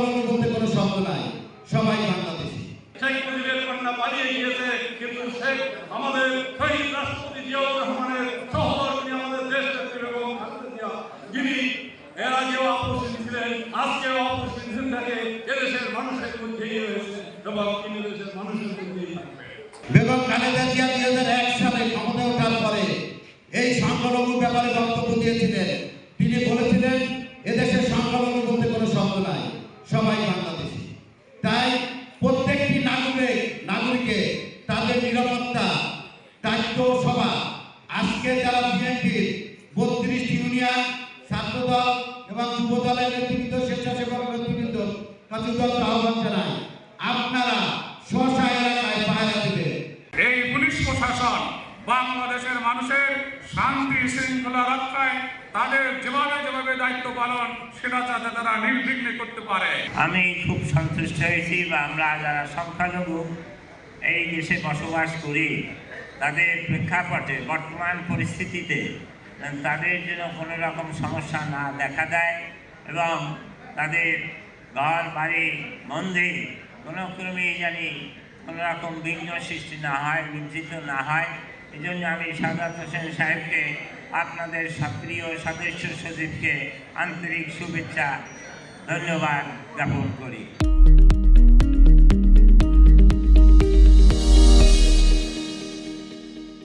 সংখ্যালঘু বলতে কোনো শব্দ নাই। সবাই বাংলাদেশি। শেখ মুজিবের কন্যা পালিয়ে গিয়েছে কিন্তু শেখ আমাদের শহীদ রাষ্ট্রপতি জিয়াউর রহমানের সহধর্মী আমাদের দেশ নেত্রী বেগম খালেদা যিনি এর আগেও ছিলেন আজকেও থাকে এদেশের মানুষের মধ্যেই রয়েছে এবং তিনি দেশের মানুষের মধ্যেই থাকবে বেগম খালেদা জিয়া দুই হাজার এক সালে ক্ষমতায় ওঠার পরে এই সংখ্যালঘু ব্যাপারে বক্তব্য দিয়েছিলেন। তিনি বলেছিলেন এদেশের সংখ্যালঘু বলতে কোনো শব্দ নাই। সবাই বাংলাদেশি। তাই প্রত্যেকটি নাগরিক, নাগরিকে তাদের নিরাপত্তা, দায়িত্ব সভা, আজকে যারা বিএনপির বত্রিশটি ইউনিয়ন, ছাত্রদল এবং যুব দলের নেতৃবৃন্দ, স্বেচ্ছাসেবক নেতৃবৃন্দ কাজু দল আহ্বান জানায় আপনারা স্বশা এলাকায় পাহারা দিবেন। এই পুলিশ প্রশাসন বাংলাদেশের মানুষের শান্তি শৃঙ্খলা রক্ষায় তাদের যেভাবে যেভাবে দায়িত্ব পালন, সেটা যাতে তারা নির্বিঘ্নে করতে পারে। আমি খুব সন্তুষ্ট হয়েছি বা আমরা যারা সংখ্যালঘু এই দেশে বসবাস করি, তাদের প্রেক্ষাপটে বর্তমান পরিস্থিতিতে তাদের যেন কোনো রকম সমস্যা না দেখা দেয় এবং তাদের ঘর, বাড়ি, মন্দির কোনো ক্রমেই জানি কোনো রকম বিঘ্ন সৃষ্টি না হয়, বিঘ্নিত না হয়। এই জন্য আমি সাদাত হোসেন সাহেবকে, আপনাদের সক্রিয় সদস্য সচিবকে আন্তরিক শুভেচ্ছা, ধন্যবাদ জ্ঞাপন করি।